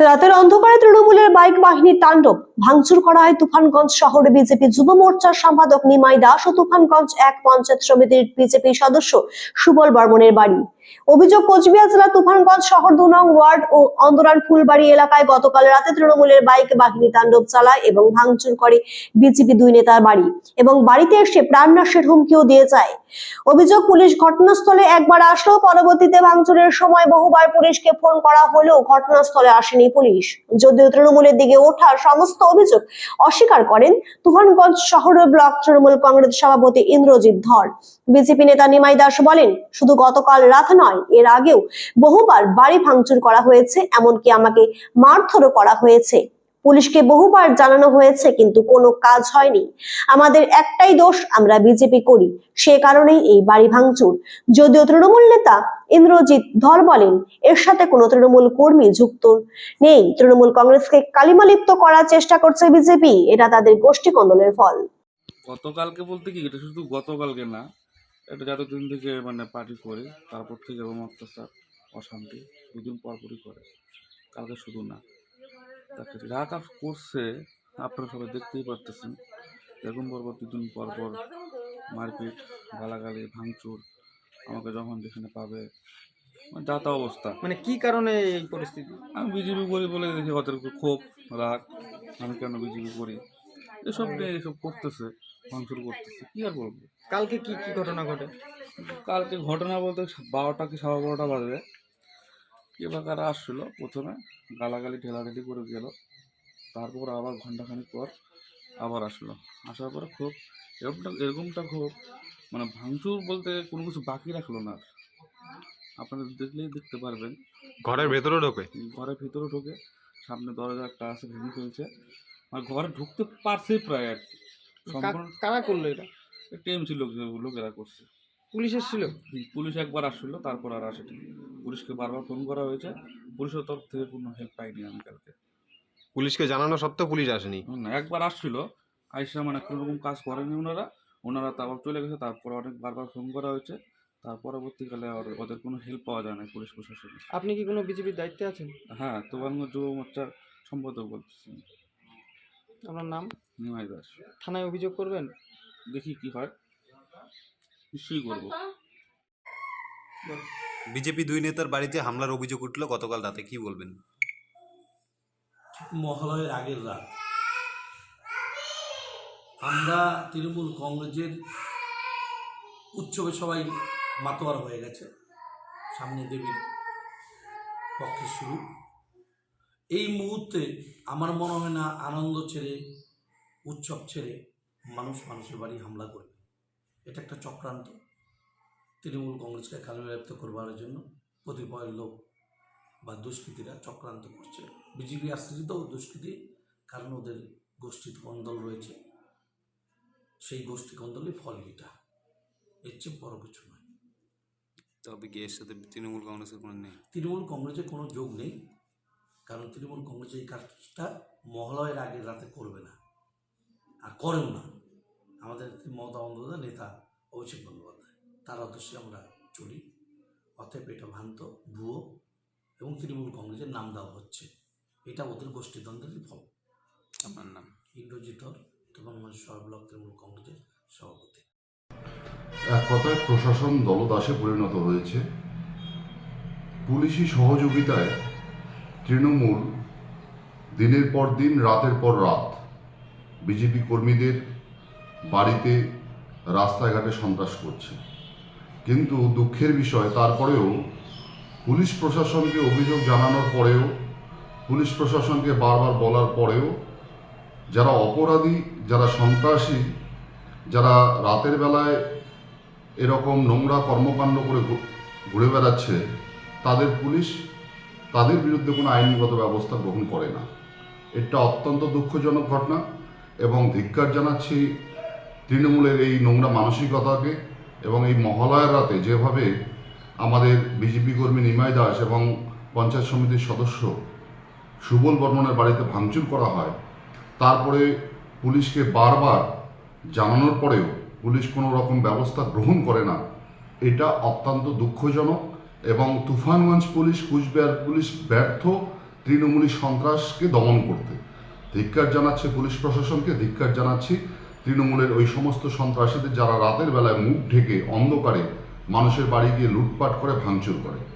রাতের অন্ধকারে তৃণমূলের বাইক বাহিনীর তাণ্ডব। ভাঙচুর করা হয় তুফানগঞ্জ শহরে বিজেপি যুব মোর্চার সম্পাদক নিমাই দাস ও তুফানগঞ্জ এক পঞ্চায়েত সমিতির বিজেপি সদস্য সুবল বর্মনের বাড়ি। অভিযোগ, কোচবিহার জেলা তুফানগঞ্জ শহর দু নং ওয়ার্ড ও অন্দরান ফুলবাড়ি এলাকায় গতকাল রাতে তৃণমূলের বাইক বাহিনী তাণ্ডব চালায় এবং ভাঙচুর করে বিজেপি দুই নেতার বাড়ি এবং বাড়িতে এসে প্রাণনাশের হুমকিও দিয়ে যায়। অভিযোগ, পুলিশ ঘটনাস্থলে একবার আসলেও পরবর্তীতে ভাঙচুরের সময় বহুবার পুলিশকে ফোন করা হলেও ঘটনাস্থলে আসেনি পুলিশ। যদিও তৃণমূলের দিকে ওঠা সমস্ত অভিযোগ অস্বীকার করেন তুফানগঞ্জ শহর ব্লক তৃণমূল কংগ্রেস সভাপতি ইন্দ্রজিৎ ধর। বিজেপি নেতা নিমাই দাস বলেন, শুধু গতকাল রাত নয়, এর আগেও বহুবার বাড়ি ভাঙচুর করা হয়েছে, এমনকি আমাকে মারধরও করা হয়েছে। পুলিশকে বহুবার জানানো হয়েছে, কিন্তু কোনো কাজ হয়নি। আমাদের একটাই দোষ আমরা বিজেপি করি, সে কারণেই এই বাড়ি ভাঙচুর। যদিও তৃণমূল নেতা ইন্দ্রজিৎ ধর বলেন, এর সাথে কোনো তৃণমূল কর্মী যুক্ত নেই। তৃণমূল কংগ্রেসকে কালিমালিপ্ত করার চেষ্টা করছে বিজেপি, এটা তাদের গোষ্ঠী কন্দলের ফল। গতকালকে বলতে কি, এটা শুধু গতকালকে না এটা যতদিন থেকে মানে পার্টি করে তারপর থেকে এবং অত্যাচার অশান্তি দুদিন পরপরই করে। কালকে শুধু না তাকে যা কাজ করছে আপনারা সবাই দেখতেই পারতেছেন। এরকম পরপর দুদিন পর পর মারপিট গালাগালি ভাঙচুর আমাকে যখন যেখানে পাবে মানে যা তা অবস্থা। মানে কি কারণে এই পরিস্থিতি? আমি বিজেপি করি বলে দেখি ওদের ক্ষোভ রাগ। আমি কেন বিজেপি করি? এসব নিয়ে এসব করতেছে। ভাঙচুর করতেছে। কি আর বলব? কালকে কি কি ঘটনা ঘটে? কালকে ঘটনা বলতে বারোটা কি সাড়ে বারোটা বাজবে। কে বা কারা আসছিল প্রথমে গালাগালি ঠেলাঠেলি করে গেল। তারপর আবার ঘন্টাখানিক পর আবার আসলো। আসার পরে খুব এরকমটা এরকমটা খুব মানে ভাঙচুর বলতে কোনো কিছু বাকি রাখল না আর। আপনারা দেখলেই দেখতে পারবেন। ঘরের ভেতরে ঢোকে? ঘরের ভিতরে ঢোকে সামনে দরজা একটা আছে ভেঙে ফেলছে। আর ঘরে ঢুকতে পারছে প্রায় আর কি। কারা করল এটা? টিএমসি লোক লোকেরা করছে। পুলিশ এসেছিল? পুলিশ একবার আসছিল তারপর আর আসেনি। পুলিশকে বারবার ফোন করা হয়েছে। পুলিশের তরফ থেকে কোনো হেল্প পাইনি আমি কালকে। পুলিশকে জানানো সত্ত্বেও পুলিশ আসেনি? হুম, একবার আসছিল। আইসা মানে কোনো রকম কাজ করেনি ওনারা। ওনারা তারপর চলে গেছে তারপর অনেক বারবার ফোন করা হয়েছে। তার পরবর্তীকালে আর ওদের কোনো হেল্প পাওয়া যায় না পুলিশ প্রশাসনের আপনি কি কোনো বিজেপির দায়িত্বে আছেন? হ্যাঁ তোবানগঞ্জ যুব মোর্চার সম্পাদক বলতেছি আপনার নাম? নিমাই দাস। থানায় অভিযোগ করবেন? দেখি কি হয়। নিশ্চয়ই করব। বিজেপি দুই নেতার বাড়িতে হামলার অভিযোগ উঠল গতকাল রাতে কি বলবেন? মহালয়ের আগের রাত। আমরা তৃণমূল কংগ্রেসের উৎসবে সবাই মাতোয়ার হয়ে গেছে। সামনে দেবীর পক্ষে শুরু। এই মুহূর্তে আমার মনে হয় না আনন্দ ছেড়ে উৎসব ছেড়ে মানুষ মানুষের বাড়ি হামলা করবে। এটা একটা চক্রান্ত। তৃণমূল কংগ্রেসকে কালবিলপ্ত করবার জন্য কতিপয় লোক বা দুষ্কৃতীরা চক্রান্ত করছে। বিজেপি আশ্রিত দুষ্কৃতী কারণ ওদের গোষ্ঠী কন্দল রয়েছে। সেই গোষ্ঠী কন্দলই ফল এটা। এর চেয়ে বড় কিছু নয়। তবে কি এর সাথে তৃণমূল কংগ্রেসের কোনো নেই? তৃণমূল কংগ্রেসের কোনো যোগ নেই। কারণ তৃণমূল কংগ্রেস এই কাজটা মহালয়ের আগের রাতে করবে না। আর করেও না। আমাদের মমতা বন্দ্যোপাধ্যায় নেতা অভিষেক বন্দ্যোপাধ্যায়। তার উদ্দেশ্যে আমরা চলি। অতএব এটা ভ্রান্ত ভুয়ো এবং তৃণমূল কংগ্রেসের নাম দেওয়া হচ্ছে। এটা ওদের গোষ্ঠীদ্বন্দ্বেরই ফল। আপনার নাম? ইন্দ্রজিৎ ধর তুফানগঞ্জ শহর ব্লক তৃণমূল কংগ্রেসের সভাপতি। এক কথায় প্রশাসন দলদাসে পরিণত হয়েছে। পুলিশি সহযোগিতায় তৃণমূল দিনের পর দিন, রাতের পর রাত বিজেপি কর্মীদের বাড়িতে রাস্তাঘাটে সন্ত্রাস করছে। কিন্তু দুঃখের বিষয়, তারপরেও পুলিশ প্রশাসনকে অভিযোগ জানানোর পরেও, পুলিশ প্রশাসনকে বারবার বলার পরেও যারা অপরাধী, যারা সন্ত্রাসী, যারা রাতের বেলায় এরকম নোংরা কর্মকাণ্ড করে ঘুরে বেড়াচ্ছে, তাদের পুলিশ তাদের বিরুদ্ধে কোনো আইনগত ব্যবস্থা গ্রহণ করে না। এটা অত্যন্ত দুঃখজনক ঘটনা এবং ধিক্কার জানাচ্ছি তৃণমূলের এই নোংরা মানসিকতাকে এবং এই মহালয়ার রাতে যেভাবে আমাদের বিজেপি কর্মী নিমাই দাস এবং পঞ্চায়েত সমিতির সদস্য সুবল বর্মনের বাড়িতে ভাঙচুর করা হয়, তারপরে পুলিশকে বারবার জানানোর পরেও পুলিশ কোনো রকম ব্যবস্থা গ্রহণ করে না, এটা অত্যন্ত দুঃখজনক। এবং তুফানগঞ্জ পুলিশ, কুচবিহার পুলিশ ব্যর্থ তৃণমূলী সন্ত্রাসকে দমন করতে। ধিক্কার জানাচ্ছে পুলিশ প্রশাসনকে, ধিক্কার জানাচ্ছি তৃণমূলের ওই সমস্ত সন্ত্রাসীদের যারা রাতের বেলায় মুখ ঢেকে অন্ধকারে মানুষের বাড়ি গিয়ে লুটপাট করে, ভাঙচুর করে।